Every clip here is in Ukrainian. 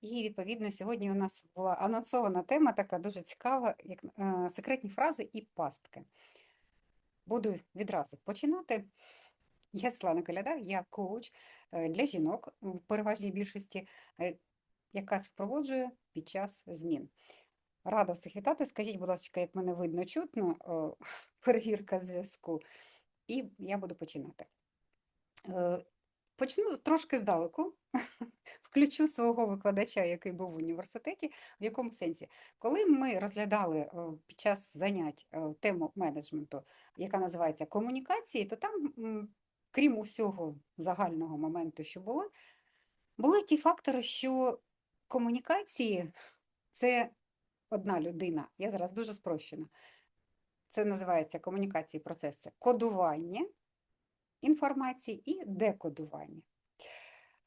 І відповідно сьогодні у нас була анонсована тема, така дуже цікава, як е, секретні фрази і пастки. Буду відразу починати. Я Світлана Коляда, я коуч е, для жінок в переважній більшості, е, яка супроводжує під час змін. Рада всіх вітати. Скажіть, будь ласка, як мене видно чутно, е, перевірка зв'язку, і я буду починати. Почну трошки здалеку, включу свого викладача, який був в університеті. В якому сенсі? Коли ми розглядали е, під час занять е, тему менеджменту, яка називається комунікації, то там, крім усього загального моменту, що було, були ті фактори, що комунікації це одна людина. Я зараз дуже спрощена. Це називається комунікації процес, це кодування інформації і декодування.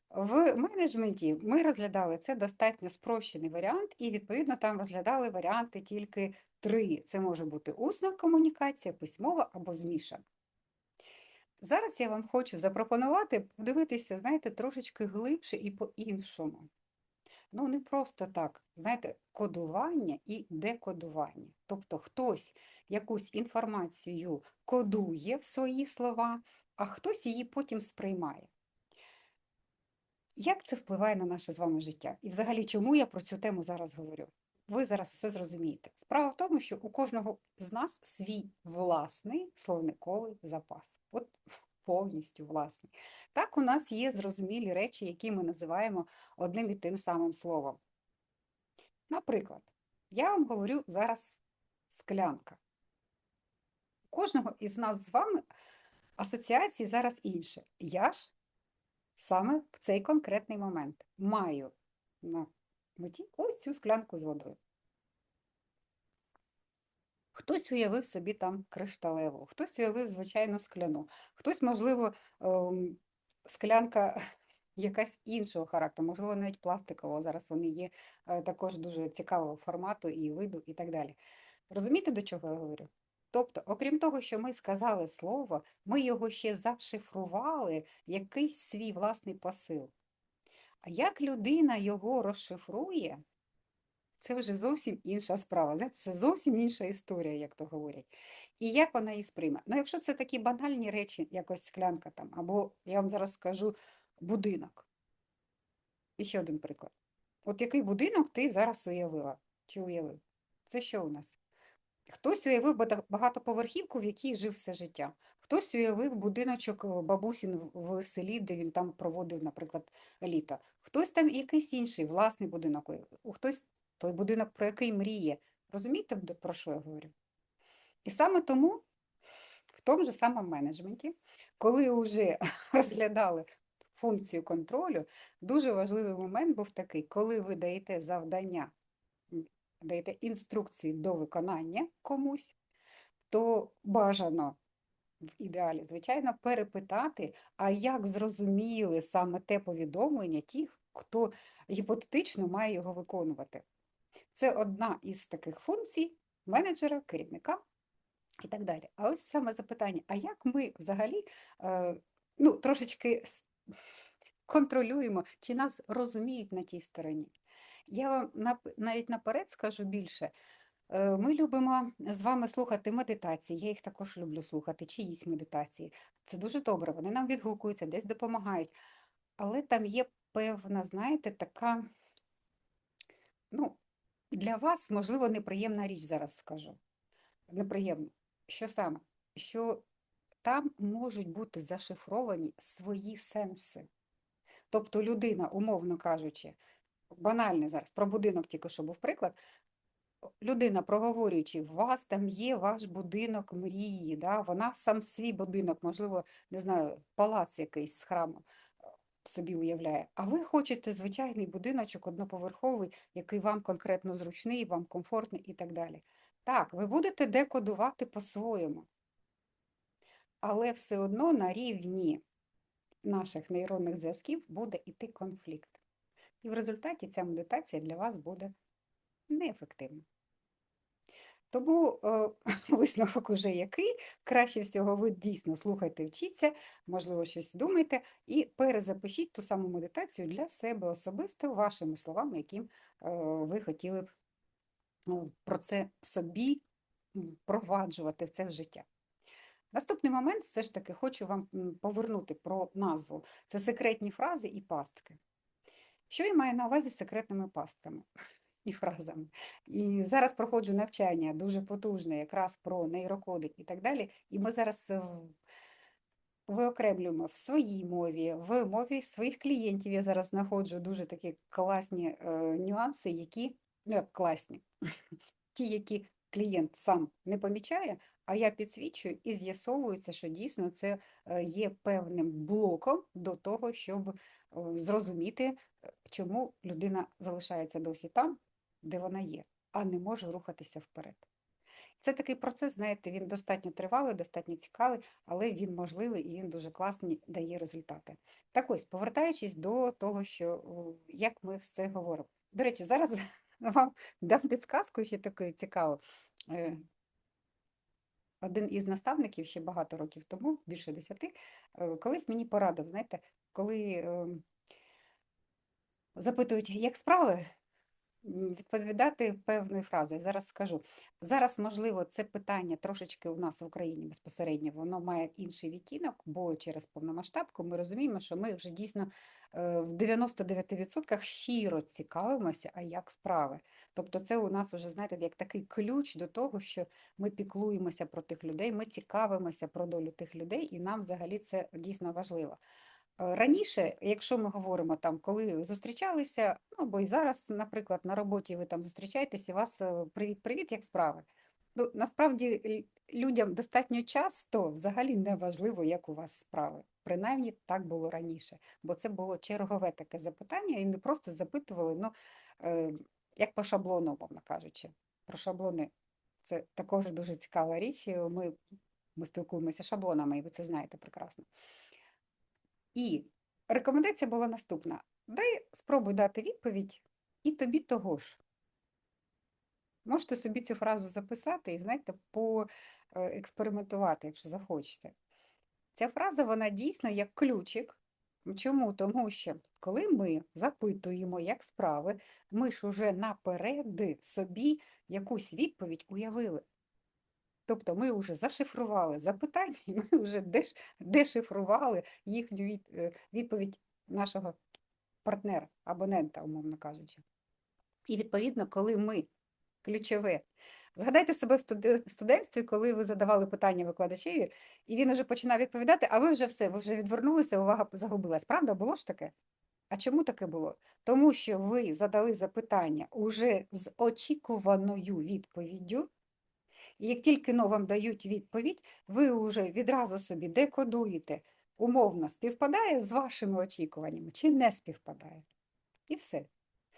В менеджменті ми розглядали це достатньо спрощений варіант, і відповідно там розглядали варіанти тільки три. Це може бути усна комунікація, письмова або змішана. Зараз я вам хочу запропонувати подивитися, знаєте, трошечки глибше і по-іншому. Ну, не просто так, знаєте, кодування і декодування. Тобто хтось якусь інформацію кодує в свої слова, а хтось її потім сприймає. Як це впливає на наше з вами життя? І взагалі, чому я про цю тему зараз говорю? Ви зараз все зрозумієте. Справа в тому, що у кожного з нас свій власний словниковий запас. От повністю власний. Так, у нас є зрозумілі речі, які ми називаємо одним і тим самим словом. Наприклад, я вам говорю зараз склянка. У кожного із нас з вами асоціації зараз інше. Я ж саме в цей конкретний момент маю на меті ось цю склянку з водою. Хтось уявив собі там кришталеву, хтось уявив звичайну скляну, хтось, можливо, ем, склянка якась іншого характеру, можливо, навіть пластикового. Зараз вони є е, також дуже цікавого формату і виду, і так далі. Розумієте, до чого я говорю? Тобто, окрім того, що ми сказали слово, ми його ще зашифрували якийсь свій власний посил. А як людина його розшифрує, це вже зовсім інша справа. Це зовсім інша історія, як то говорять. І як вона її сприйме? Ну, якщо це такі банальні речі, якось склянка там, або я вам зараз скажу будинок. І ще один приклад. От який будинок ти зараз уявила? Чи уявив? Це що у нас? Хтось уявив багатоповерхівку, в якій жив все життя. Хтось уявив будиночок е, бабусін в- селі, де він там проводив, наприклад, літо. Хтось там якийсь інший власний будинок. У Хтось той будинок, про який мріє. Розумієте, про що я говорю? І саме тому в тому же самому менеджменті, коли вже розглядали функцію контролю, дуже важливий момент був такий, коли ви даєте завдання, даєте інструкцію до виконання комусь, то бажано в ідеалі, звичайно, перепитати, а як зрозуміли саме те повідомлення тих, хто гіпотетично має його виконувати. Це одна із таких функцій менеджера, керівника і так далі. А ось саме запитання: а як ми взагалі е, ну, трошечки контролюємо, чи нас розуміють на тій стороні? Я вам навіть наперед скажу більше. Е, Ми любимо з вами слухати медитації. Я їх також люблю слухати, чиїсь медитації. Це дуже добре, вони нам відгукуються, десь допомагають. Але там є певна, знаєте, така, ну, для вас, можливо, неприємна річ зараз скажу. Неприємно. Що саме? Що там можуть бути зашифровані свої сенси. Тобто людина, умовно кажучи, банальний зараз, про будинок тільки що був приклад, людина, проговорюючи, у вас там є ваш будинок мрії, да? вона сам свій будинок, можливо, не знаю, палац якийсь з храмом е, собі уявляє. А ви хочете звичайний будиночок одноповерховий, який вам конкретно зручний, вам комфортний і так далі. Так, ви будете декодувати по-своєму, але все одно на рівні наших нейронних зв'язків буде йти конфлікт. І в результаті ця медитація для вас буде неефективна. Тому е, висновок уже який. Краще всього ви дійсно слухайте, вчіться, можливо, щось думайте, і перезапишіть ту саму медитацію для себе особисто вашими словами, яким е, ви хотіли б ну, про це собі впроваджувати це в життя. Наступний момент, все ж таки, хочу вам повернути про назву. Це секретні фрази і пастки. Що я маю на увазі з секретними пастками і фразами? І зараз проходжу навчання дуже потужне, якраз про нейрокоди і так далі. І ми зараз е, виокремлюємо в своїй мові, в мові своїх клієнтів. Я зараз знаходжу дуже такі класні е, нюанси, які ну, як класні, ті, які клієнт сам не помічає, а я підсвічую і з'ясовується, що дійсно це е, є певним блоком до того, щоб зрозуміти, чому людина залишається досі там, де вона є, а не може рухатися вперед. Це такий процес, знаєте, він достатньо тривалий, достатньо цікавий, але він можливий і він дуже класний дає результати. Так ось, повертаючись до того, що як ми все говоримо. До речі, зараз вам дам підсказку ще таку цікаву. Е, Один із наставників ще багато років тому, більше десяти, е, колись мені порадив, знаєте, коли ем, запитують, як справи, відповідати певною фразою. Зараз скажу. Зараз, можливо, це питання трошечки у нас в Україні безпосередньо, воно має інший відтінок, бо через повномасштабку ми розуміємо, що ми вже дійсно е, в 99% щиро цікавимося, а як справи. Тобто це у нас вже, знаєте, як такий ключ до того, що ми піклуємося про тих людей, ми цікавимося про долю тих людей, і нам взагалі це дійсно важливо. Е, Раніше, якщо ми говоримо там, коли зустрічалися, ну або і зараз, наприклад, на роботі ви там зустрічаєтесь, і вас е, привіт-привіт, як справи. Ну, насправді людям достатньо часто взагалі не важливо, як у вас справи. Принаймні так було раніше, бо це було чергове таке запитання, і не просто запитували, ну е, як по шаблону, мовно кажучи. Про шаблони це також дуже цікава річ. Ми, ми спілкуємося шаблонами, і ви це знаєте прекрасно. І рекомендація була наступна: дай спробуй дати відповідь і тобі того ж. Можете собі цю фразу записати і, знаєте, поекспериментувати, якщо захочете. Ця фраза, вона дійсно як ключик. Чому? Тому що коли ми запитуємо, як справи, ми ж уже наперед собі якусь відповідь уявили. Тобто ми вже зашифрували запитання, ми вже дешифрували їхню е, відповідь нашого партнера, абонента, умовно кажучи. І відповідно, коли ми ключове. Згадайте себе в студентстві, коли ви задавали питання викладачеві, і він уже починав відповідати, а ви вже все, ви вже відвернулися, увага загубилась. Правда, було ж таке? А чому таке було? Тому що ви задали запитання уже з очікуваною відповіддю, і як тільки но вам дають відповідь, ви вже відразу собі декодуєте, умовно співпадає з вашими очікуваннями чи не співпадає. І все.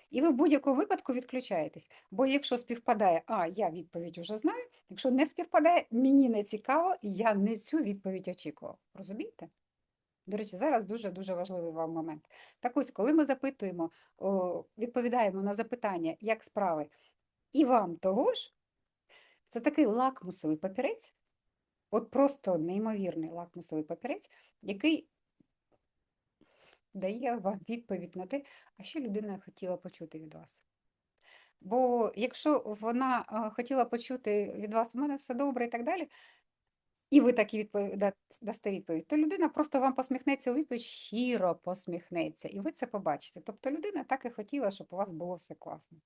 І ви в будь-якому випадку відключаєтесь. Бо якщо співпадає, а я відповідь вже знаю, якщо не співпадає, мені не цікаво, я не цю відповідь очікував. Розумієте? До речі, зараз дуже-дуже важливий вам момент. Так ось, коли ми запитуємо, відповідаємо на запитання, як справи, і вам того ж, це такий лакмусовий папірець, от просто неймовірний лакмусовий папірець, який дає вам відповідь на те, а що людина хотіла почути від вас. Бо якщо вона хотіла почути від вас, у мене все добре і так далі, і ви так і відповіда- дасте відповідь, то людина просто вам посміхнеться у відповідь, щиро посміхнеться, і ви це побачите. Тобто людина так і хотіла, щоб у вас було все класно.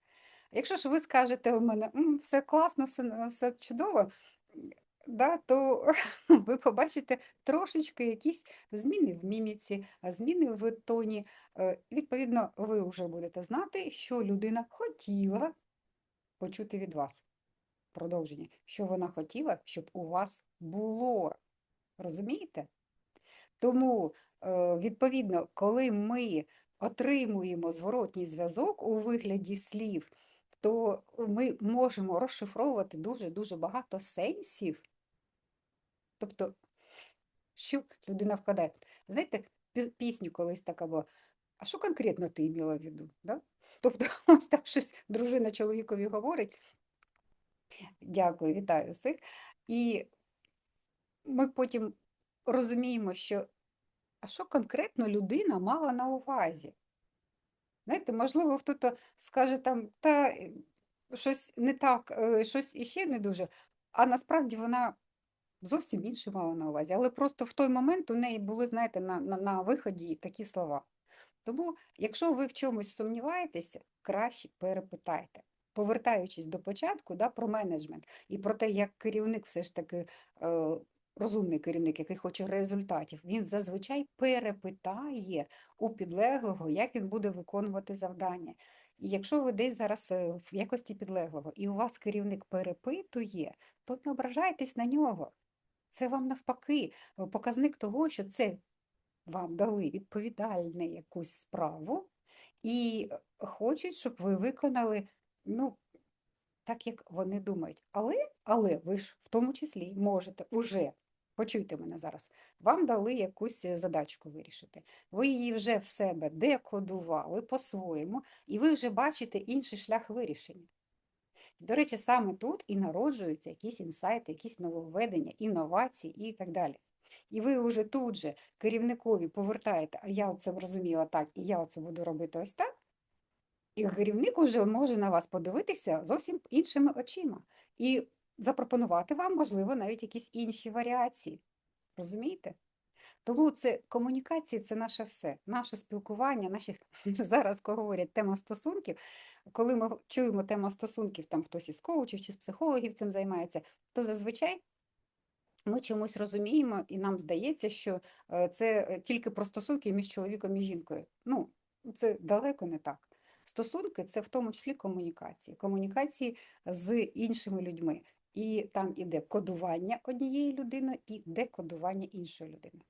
Якщо ж ви скажете у мене «М, все класно, все, все чудово, да, то ви побачите трошечки якісь зміни в міміці, зміни в тоні. Е, Відповідно, ви вже будете знати, що людина хотіла почути від вас. Продовження, що вона хотіла, щоб у вас було. Розумієте? Тому, е, відповідно, коли ми отримуємо зворотній зв'язок у вигляді слів, то ми можемо розшифровувати дуже-дуже багато сенсів. Тобто, що людина вкладає. Знаєте, пісню колись така була. А що конкретно ти мала в виду? Да? Тобто, ось так щось дружина чоловікові говорить, Дякую, вітаю всіх. І ми потім розуміємо, що а що конкретно людина мала на увазі. Знаєте, можливо, хтось скаже там, та е, щось не так, е, щось іще не дуже, а насправді вона зовсім інше мала на увазі. Але просто в той момент у неї були, знаєте, на, на, на виході такі слова. Тому, якщо ви в чомусь сумніваєтеся, краще перепитайте. Повертаючись до початку да, про менеджмент і про те, як керівник все ж таки е, розумний керівник, який хоче результатів, він зазвичай перепитає у підлеглого, як він буде виконувати завдання. І якщо ви десь зараз е, в якості підлеглого і у вас керівник перепитує, то не ображайтесь на нього. Це вам навпаки е, показник того, що це вам дали відповідальну якусь справу і е, хочуть, щоб ви виконали, ну, так, як вони думають. Але, але ви ж в тому числі можете уже, почуйте мене зараз, вам дали якусь е, задачку вирішити. Ви її вже в себе декодували по-своєму, і ви вже бачите інший шлях вирішення. До речі, саме тут і народжуються якісь інсайти, якісь нововведення, інновації і так далі. І ви вже тут же керівникові повертаєте, а я це зрозуміла так, і я це буду робити ось так. І керівник уже може на вас подивитися зовсім іншими очима і запропонувати вам, можливо, навіть якісь інші варіації. Розумієте? Тому це комунікації це наше все, наше спілкування, наші зараз, говорять тема стосунків. Коли ми чуємо тему стосунків, там хтось із коучів чи з психологів цим займається, то зазвичай ми чомусь розуміємо, і нам здається, що е, це е, тільки про стосунки між чоловіком і жінкою. Ну, це далеко не так. Стосунки це в тому числі комунікації, комунікації з іншими людьми. І там іде кодування однієї людини і декодування іншої людини.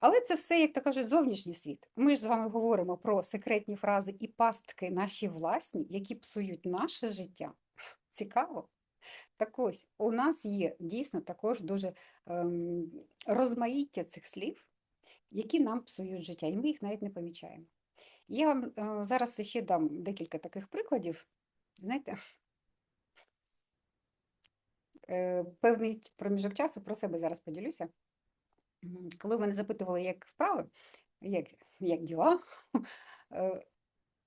Але це все, як то кажуть, зовнішній світ. Ми ж з вами говоримо про секретні фрази і пастки наші власні, які псують наше життя. Цікаво. Так ось, у нас є дійсно також дуже ем, розмаїття цих слів, які нам псують життя, і ми їх навіть не помічаємо. Я вам е, зараз ще дам декілька таких прикладів. Знаєте, певний проміжок часу про себе зараз поділюся. Коли мене запитували, як справи, як як діла, е,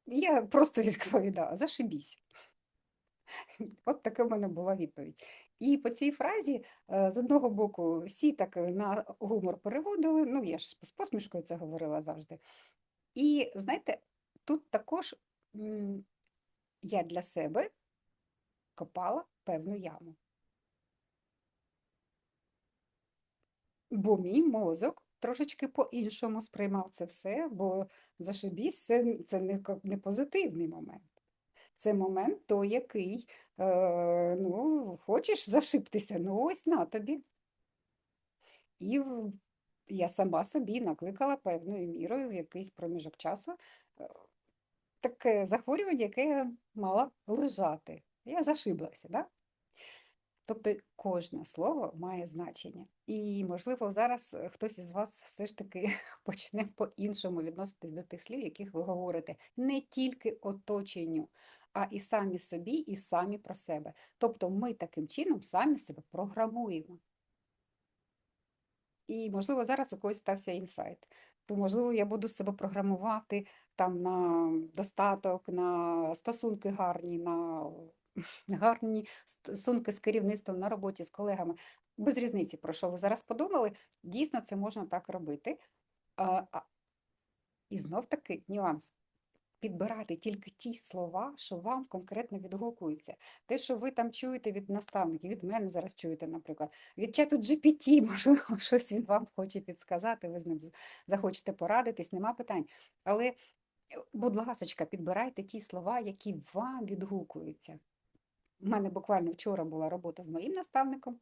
я просто відповідала зашибісь. От така в мене була відповідь. І по цій фразі, е, з одного боку, всі так на гумор переводили, ну я ж з посмішкою це говорила завжди. І знаєте, тут також я для себе копала певну яму. Бо мій мозок трошечки по-іншому сприймав це все, бо зашибісь це, це не, не позитивний момент. Це момент той, який, е, ну, хочеш зашиптися, ну ось на тобі. І я сама собі накликала певною мірою в якийсь проміжок часу е, таке захворювання, яке мало лежати. Я зашиблася, да? Тобто кожне слово має значення. І, можливо, зараз е, хтось із вас все ж таки почне по-іншому відноситись до тих слів, яких ви говорите, не тільки оточенню, а і самі собі, і самі про себе. Тобто ми таким чином самі себе програмуємо. І, можливо, зараз у когось стався інсайт. То, можливо, я буду себе програмувати там на достаток, на стосунки гарні, на гарні стосунки з керівництвом на роботі, з колегами. Без різниці, про що ви зараз подумали, дійсно це можна так робити. І знов таки нюанс. Підбирати тільки ті слова, що вам конкретно відгукуються. Те, що ви там чуєте від наставників, від мене зараз чуєте, наприклад, від чату GPT, можливо, щось він вам хоче підсказати, ви з ним захочете порадитись, нема питань. Але, будь ласка, підбирайте ті слова, які вам відгукуються. У мене буквально вчора була робота з моїм наставником.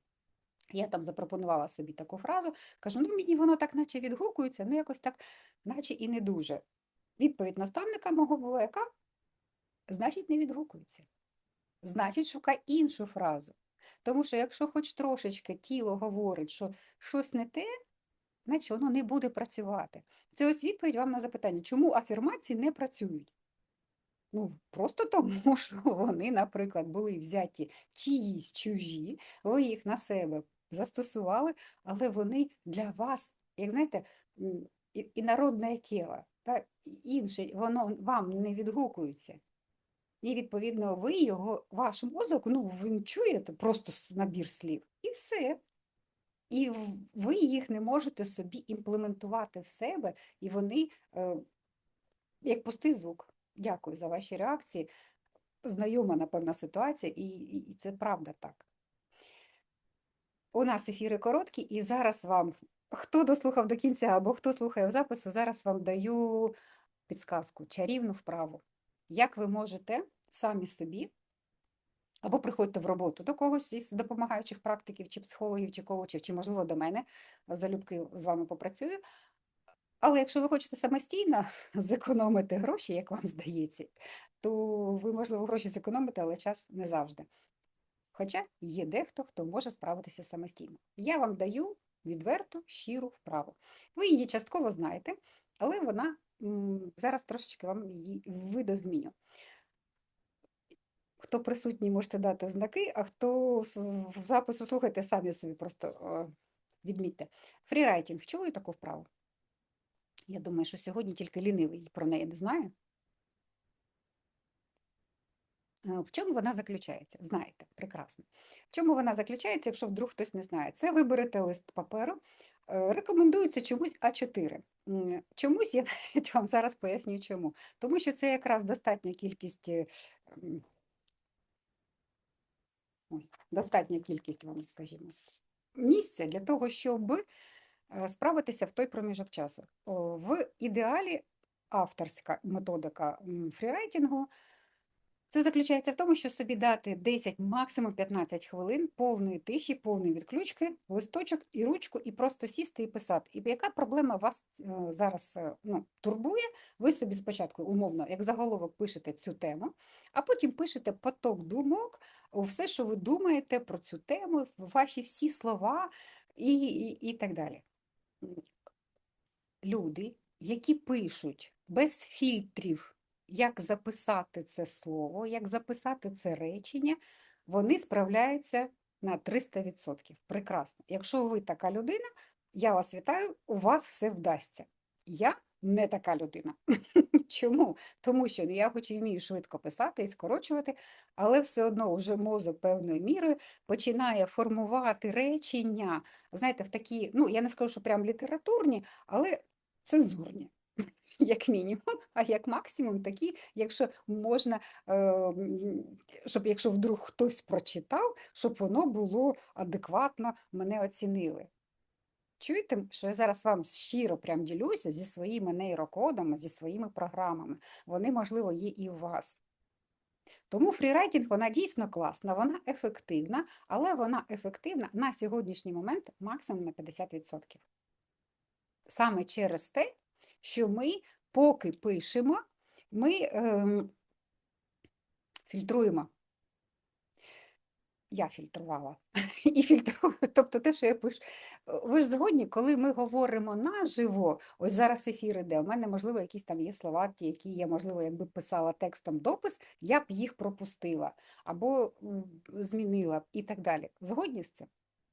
Я там запропонувала собі таку фразу, кажу, ну мені воно так наче відгукується, ну якось так, наче і не дуже. Відповідь наставника мого була яка? Значить, не відгукується. Значить, шукай іншу фразу. Тому що якщо хоч трошечки тіло говорить, що щось не те, значить воно не буде працювати. Це ось відповідь вам на запитання, чому афірмації не працюють. Ну, просто тому, що вони, наприклад, були взяті чиїсь чужі, ви їх на себе застосували, але вони для вас, як знаєте, і- інородне тіло, та інше, воно вам не відгукується. І, відповідно, ви його, ваш мозок, ну, він чує просто набір слів, і все. І ви їх не можете собі імплементувати в себе, і вони е, як пустий звук. Дякую за ваші реакції. Знайома, напевно, ситуація, і, і, це правда так. У нас ефіри короткі, і зараз вам, хто дослухав до кінця або хто слухає в запису, зараз вам даю підсказку, чарівну вправу. Як ви можете самі собі, або приходьте в роботу до когось із допомагаючих практиків, чи психологів, чи коучів, чи, можливо, до мене, залюбки з вами попрацюю. Але якщо ви хочете самостійно зекономити гроші, як вам здається, то ви, можливо, гроші зекономите, але час не завжди. Хоча є дехто, хто може справитися самостійно. Я вам даю відверту, щиру вправу. Ви її частково знаєте, але вона зараз трошечки вам її видозміню. Хто присутній, можете дати знаки, а хто в запису слухайте, самі собі просто відмітьте. Фрірайтінг, чули таку вправу? Я думаю, що сьогодні тільки лінивий про неї не знає. Е, В чому вона заключається? Знаєте, прекрасно. В чому вона заключається, якщо вдруг хтось не знає? Це ви берете лист паперу, е, рекомендується чомусь А4. Чомусь я навіть вам зараз поясню чому. Тому що це якраз достатня кількість, е, ось, достатня кількість вам, скажімо, місця для того, щоб справитися в той проміжок часу. В ідеалі авторська методика фрірайтингу це заключається в тому, що собі дати 10, максимум 15 хвилин повної тиші, повної відключки, листочок і ручку, і просто сісти і писати. І яка проблема вас е, зараз е, ну, турбує? Ви собі спочатку умовно, як заголовок, пишете цю тему, а потім пишете поток думок, все, що ви думаєте про цю тему, ваші всі слова і, і, і так далі. Люди, які пишуть без фільтрів, як записати це слово, як записати це речення, вони справляються на 300%. Прекрасно. Якщо ви така людина, я вас вітаю, у вас все вдасться. Я не така людина. Чому? Тому що я хоч і вмію швидко писати і скорочувати, але все одно вже мозок певною мірою починає формувати речення, знаєте, в такі, ну я не скажу, що прям літературні, але цензурні, як мінімум, а як максимум такі, якщо можна, е, щоб якщо вдруг хтось прочитав, щоб воно було адекватно мене оцінили. Чуєте, що я зараз вам щиро прям ділюся зі своїми нейрокодами, зі своїми програмами. Вони, можливо, є і у вас. Тому фрірайтинг, вона дійсно класна, вона ефективна, але вона ефективна на сьогоднішній момент максимум на 50%. Саме через те, що ми, поки пишемо, ми ем, фільтруємо. Я фільтрувала і фільтрую. Тобто те, що я пишу. Ви ж згодні, коли ми говоримо наживо, ось зараз ефір іде, у мене, можливо, якісь там є слова, які я, можливо, якби писала текстом допис, я б їх пропустила або змінила б і так далі. Згодні з цим?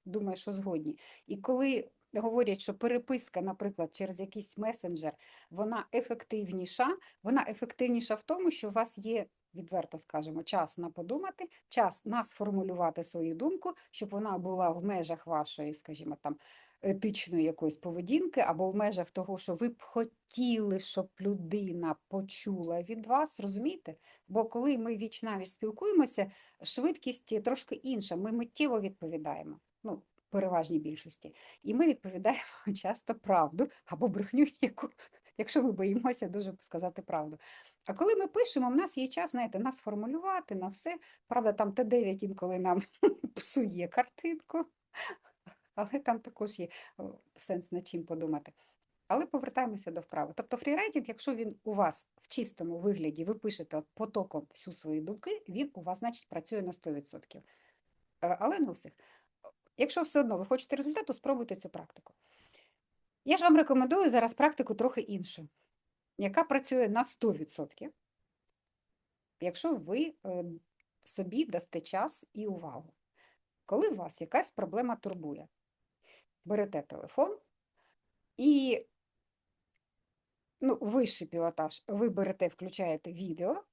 Думаю, що згодні. І коли говорять, що переписка, наприклад, через якийсь месенджер, вона ефективніша, вона ефективніша в тому, що у вас є, відверто скажемо, час на подумати, час на сформулювати свою думку, щоб вона була в межах вашої, скажімо, там, етичної якоїсь поведінки, або в межах того, що ви б хотіли, щоб людина почула від вас, розумієте? Бо коли ми віч навіч спілкуємося, швидкість трошки інша, ми миттєво відповідаємо. Ну, переважній більшості. І ми відповідаємо часто правду або брехню, яку, якщо ми боїмося дуже сказати правду. А коли ми пишемо, в нас є час, знаєте, нас формулювати на все. Правда, там Т9 інколи нам псує картинку, але там також є сенс над чим подумати. Але повертаємося до вправи. Тобто фрірайтинг, якщо він у вас в чистому вигляді, ви пишете от потоком всю свої думки, він у вас, значить, працює на 100%. Е, Але не у всіх. Якщо все одно ви хочете результату, спробуйте цю практику. Я ж вам рекомендую зараз практику трохи іншу, яка працює на 100%. якщо ви е, собі дасте час і увагу. Коли вас якась проблема турбує, берете телефон і ну, вищий пілотаж, ви берете, включаєте відео.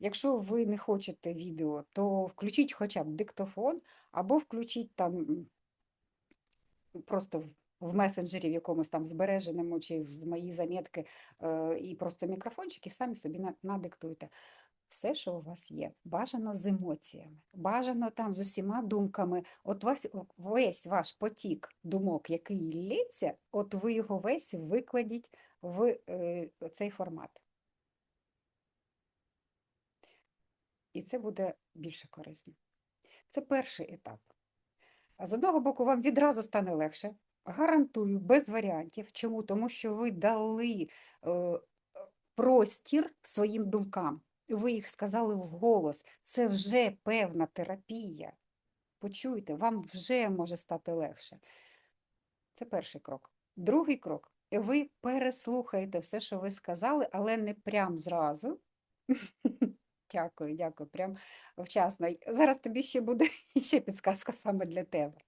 Якщо ви не хочете відео, то включіть хоча б диктофон, або включіть там просто в- месенджері в якомусь там збереженому чи в мої замітки е, і просто мікрофончик, і самі собі надиктуйте. Все, що у вас є, бажано з емоціями, бажано там з усіма думками. От вас, весь ваш потік думок, який лється, от ви його весь викладіть в е, цей формат. І це буде більше корисно. Це перший етап. З одного боку, вам відразу стане легше. Гарантую, без варіантів. Чому? Тому що ви дали е, е, простір своїм думкам. Ви їх сказали вголос. Це вже певна терапія. Почуйте, вам вже може стати легше. Це перший крок. Другий крок. Ви переслухаєте все, що ви сказали, але не прям зразу. Дякую, дякую, прям вчасно. Зараз тобі ще буде ще підсказка саме для тебе.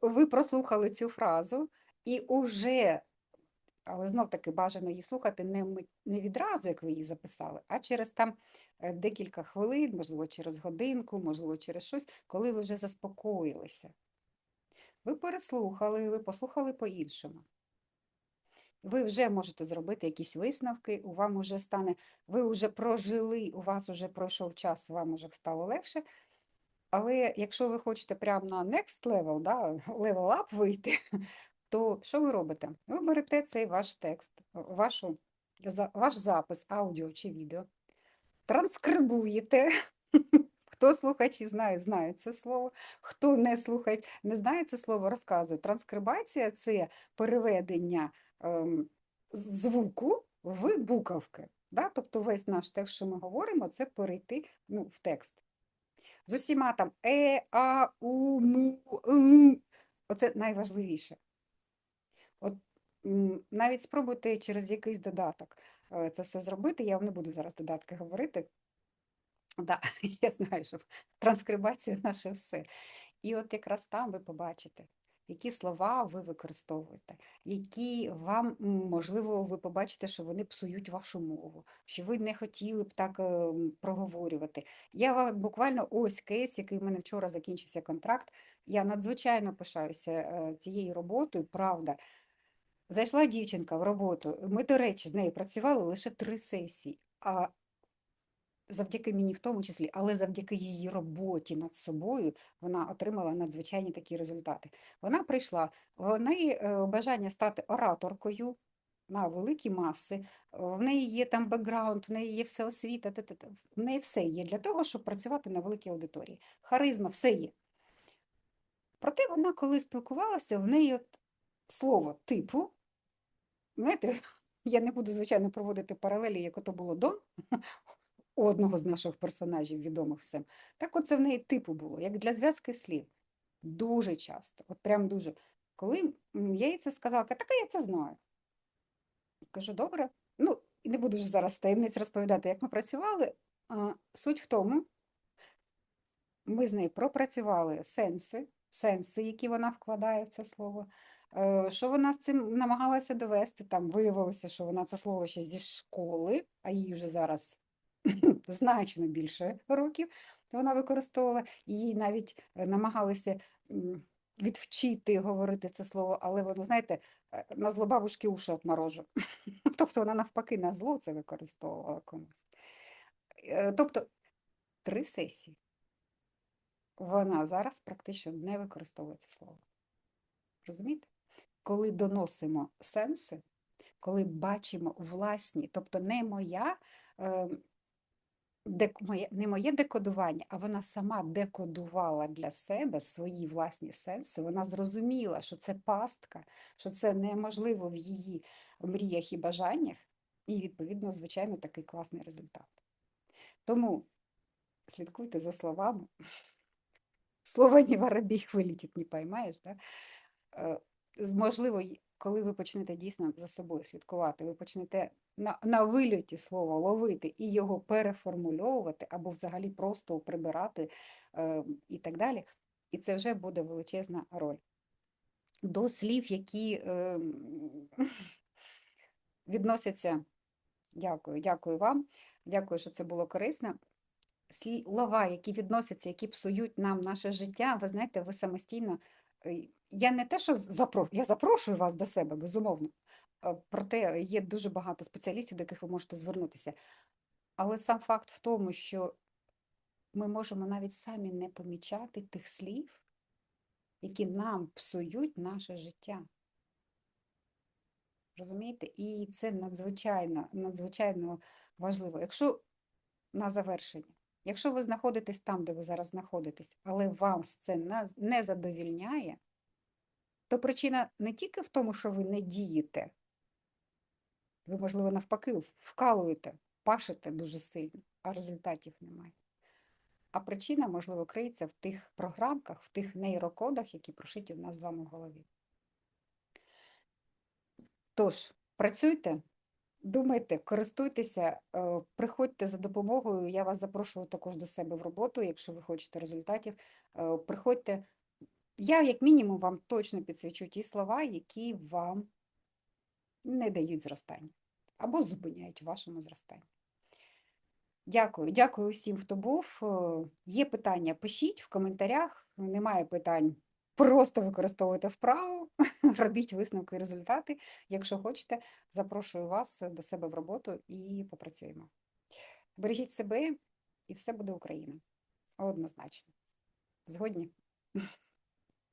Ви прослухали цю фразу і уже, але знов таки бажано її слухати не, не відразу, як ви її записали, а через там е, декілька хвилин, можливо, через годинку, можливо, через щось, коли ви вже заспокоїлися. Ви переслухали, ви послухали по-іншому. Ви вже можете зробити якісь висновки, у вам уже стане, ви вже прожили, у вас вже пройшов час, вам уже стало легше. Але якщо ви хочете прямо на next level, да, level up вийти, то що ви робите? Ви берете цей ваш текст, вашу, ваш запис, аудіо чи відео, транскрибуєте. Хто слухачі знає, знає це слово. Хто не слухає, не знає це слово, розказую. Транскрибація це переведення ем, звуку в буковки. Да? Тобто весь наш текст, що ми говоримо, це перейти ну, в текст. З усіма там е, а, у, му, м. Оце найважливіше. От навіть спробуйте через якийсь додаток е, це все зробити. Я вам не буду зараз додатки говорити. Да, я знаю, що транскрибація наше все. І от якраз там ви побачите, які слова ви використовуєте, які вам, можливо, ви побачите, що вони псують вашу мову, що ви не хотіли б так ем, проговорювати. Я вам буквально ось кейс, який в мене вчора закінчився контракт. Я надзвичайно пишаюся е, цією роботою, правда. Зайшла дівчинка в роботу. Ми, до речі, з нею працювали лише три сесії. А завдяки мені в тому числі, але завдяки її роботі над собою вона отримала надзвичайні такі результати. Вона прийшла, в неї бажання стати ораторкою на великі маси, е, в неї є там бекграунд, в неї є все освіта, в неї все є для того, щоб працювати на великій аудиторії. Харизма, все є. Проте вона, коли спілкувалася, в неї слово типу, знаєте, я не буду, звичайно, проводити паралелі, як ото було до одного з наших персонажів, відомих всім. Так оце в неї типу було, як для зв'язки слів. Дуже часто, от прям дуже. Коли я їй це сказала, так я це знаю. Кажу, добре. Ну, і не буду вже зараз таємниць розповідати, як ми працювали. Суть в тому, ми з нею пропрацювали сенси, сенси, які вона вкладає в це слово. Е, Що вона з цим намагалася довести? Там виявилося, що вона це слово ще зі школи, а їй вже зараз значно більше років вона використовувала. І навіть е, намагалися відвчити говорити це слово, але воно, знаєте, е, на зло бабушки уші отморожу. Тобто вона навпаки на зло це використовувала комусь. Е, Тобто три сесії. Вона зараз практично не використовує це слово. Розумієте? Коли доносимо сенси, коли бачимо власні, тобто не моя, е, дек, не моє декодування, а вона сама декодувала для себе свої власні сенси, вона зрозуміла, що це пастка, що це неможливо в її мріях і бажаннях, і, відповідно, звичайно, такий класний результат. Тому слідкуйте за словами. Слово не воробей вилетить, не поймаєш, да? Е, можливо, коли ви почнете дійсно за собою слідкувати, ви почнете на, на вильоті слово ловити і його переформульовувати, або взагалі просто прибирати е, і так далі, і це вже буде величезна роль. До слів, які е, відносяться. Дякую, дякую вам. Дякую, що це було корисно. Слова, які відносяться, які псують нам наше життя, ви знаєте, ви самостійно. Е, Я не те, що запрошую, я запрошую вас до себе, безумовно. Е, Проте є дуже багато спеціалістів, до яких ви можете звернутися. Але сам факт в тому, що ми можемо навіть самі не помічати тих слів, які нам псують наше життя. Розумієте? І це надзвичайно, надзвичайно важливо. Якщо на завершення, якщо ви знаходитесь там, де ви зараз знаходитесь, але вам це не задовільняє, то причина не тільки в тому, що ви не дієте, ви, можливо, навпаки, вкалуєте, пашете дуже сильно, а результатів немає. А причина, можливо, криється в тих програмках, в тих нейрокодах, які прошиті в нас з вами в голові. Тож, працюйте, думайте, користуйтеся, е, приходьте за допомогою. Я вас запрошую також до себе в роботу, якщо ви хочете результатів. е, Приходьте. Я, як мінімум, вам точно підсвічу ті слова, які вам не дають зростання або зупиняють в вашому зростанні. Дякую, дякую всім, хто був. Е, Є питання, пишіть в коментарях. Немає питань. Просто використовуйте вправу, робіть висновки і результати. Якщо хочете, запрошую вас до себе в роботу і попрацюємо. Бережіть себе, і все буде Україна. Однозначно. Згодні?